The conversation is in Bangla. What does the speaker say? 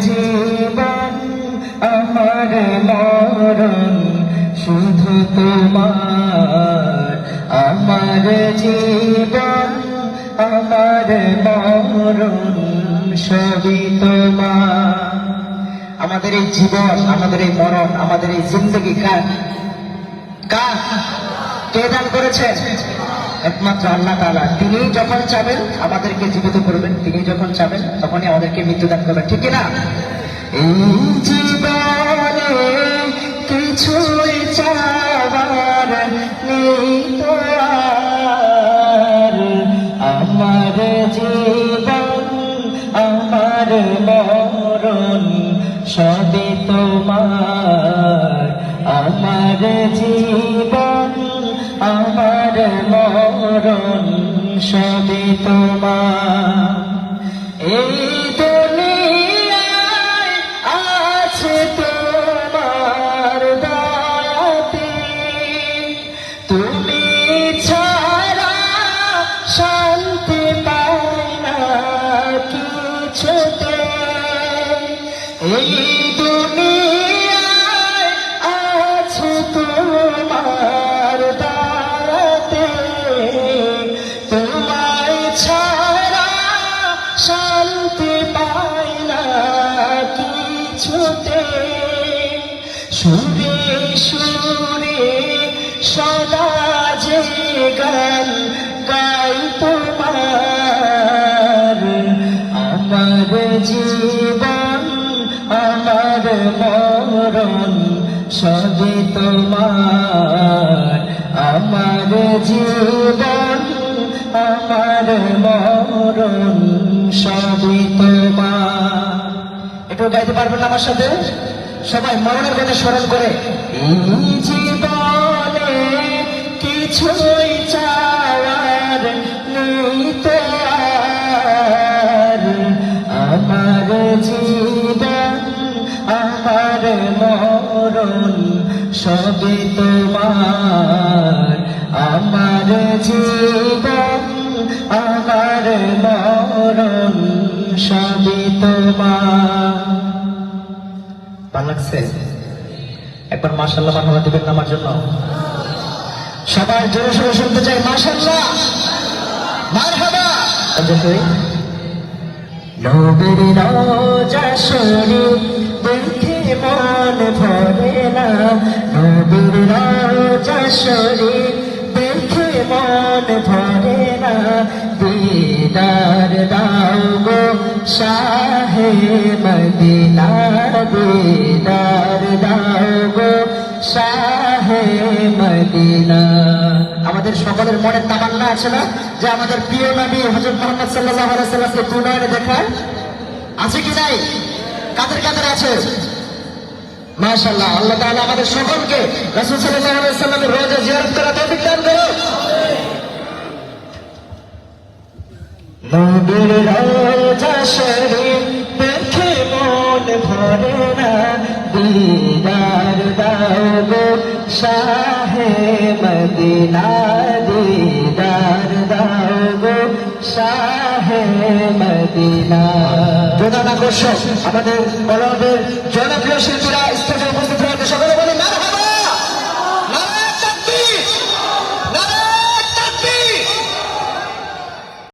জীবন, আমার মরণ, শুধু তোমার, আমার জীবন, আমার মরণ সবই তোমার, আমাদের এই জীবন, আমাদের এই মরণ, আমাদের এই জিন্দগি কার কার? কে দান করেছেন একমাত্র আল্লাহ তাআলা। তিনি যখন চাবেন, আমাদেরকে জীবিত করবেন। তিনি যখন চাবেন, তখনই আমাদেরকে মৃত্যু দান করবেন। ঠিক না তো আমার জীবন, আমার তোমার। আমার জীবন তোমার এই দুনিয়ায় আছে তোমার দাতি তুমি ছাড়া শান্তি পাই না কিছুতে। এই শান্তি পাই না কিছুতে সুরে সুরে আমার জীবন আমার আমার জীবন আমার মরণ একটু গাইতে পারবেন আমার সাথে? সবাই মরণের কথা স্মরণ করে। কিছুই সবই তোমার। আমার জীবন, আমার মরণ সবই তোমার। ভালো একবার মাশাল্লাহ মানবা দিবেন না আমার জন্য। সবার জোরে সোরে শুনতে চাই মাশাল্লাহ মারহাবা। অবশ্যই নবীর রোজা শরীর দেখে মন ভরে না। দিদার দাও মদিনা দিদার দাও মদিনা। আমাদের সকলের মনের তামান্না আছে না? যে আমাদের প্রিয় নবী হজরত মোহাম্মদ সাল্লাহ আলাইসাল্লামকে দুনয়নে দেখার? আছে কি নাই? কাদের কাদের আছে? মাশাআল্লাহ, আল্লাহ তাআলা আমাদের সকলকে রাসূল সাল্লাল্লাহু আলাইহি সাল্লামের রোজা জিয়ারত করা তৌফিক দান করো নবীর রোজা শরীফ দিদার দাও গো শাহে মদিনা দিদার দাও গো শাহে মদিনা প্রধান আকর্ষণ আমাদের কলমের জনপ্রিয় শিল্পীরা